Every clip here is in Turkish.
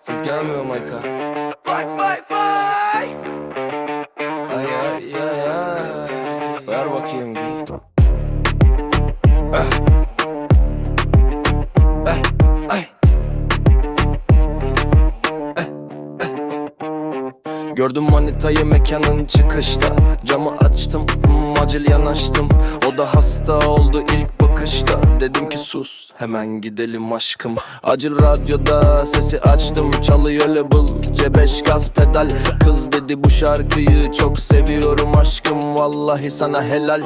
Siz gelmiyor Mayka. Vay vay vay. Ay ay ay ay. Ver bakayım git. Ay. Gördüm manitayı mekanın çıkışta Camı açtım acil yanaştım O da hasta oldu ilk bakışta Dedim ki sus hemen gidelim aşkım. Acil radyoda sesi açtım Çalıyor label C5 gaz pedal. Kız dedi bu şarkıyı çok seviyorum aşkım Vallahi sana helal.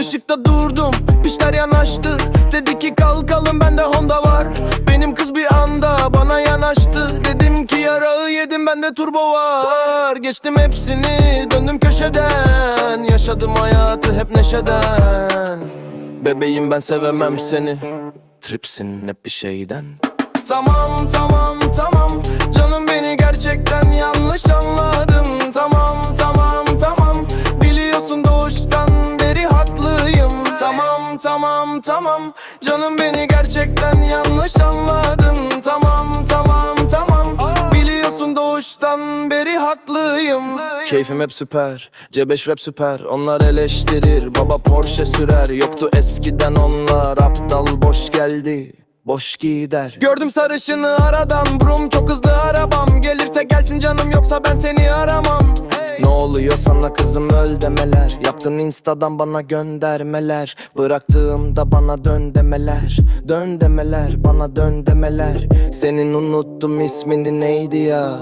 Işıkta durdum pişler yanaştı. Dedi ki kalkalım bende Honda var. Benim kız bir anda bana yanaştı. Dedim ki yarağı yedim bende turbo var. Geçtim hepsini döndüm köşeden. Yaşadım hayatı hep neşeden Bebeğim ben sevemem seni. Tripsin hep bir şeyden. Tamam tamam tamam. Canım beni gerçekten yanlış anladın. Tamam tamam tamam. Biliyorsun doğuştan beri haklıyım. Tamam tamam tamam. Canım beni gerçekten yanlış anladın. Tamam tamam tamam. Biliyorsun doğuştan beri haklıyım Keyfim hep süper C5 rap süper. Onlar eleştirir Baba Porsche sürer. Yoktu eskiden onlar Aptal boş geldi Boş gider. Gördüm sarışını aradan Brum çok hızlı arabam. Gelirse gelsin canım yoksa ben seni aramam. Ne oluyor sana kızım öl demeler. Yaptın instadan bana göndermeler. Bıraktığımda bana dön demeler. Dön demeler bana dön demeler. Senin unuttum ismini neydi ya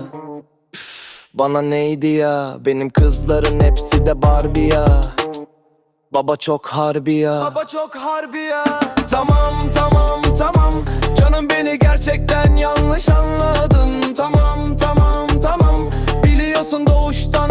Bana neydi ya? Benim kızların hepsi de Barbie ya. Baba çok harbi ya. Baba çok harbi ya. Tamam tamam tamam. Canım beni gerçekten yanlış anladın. Tamam tamam tamam. Biliyorsun doğuştan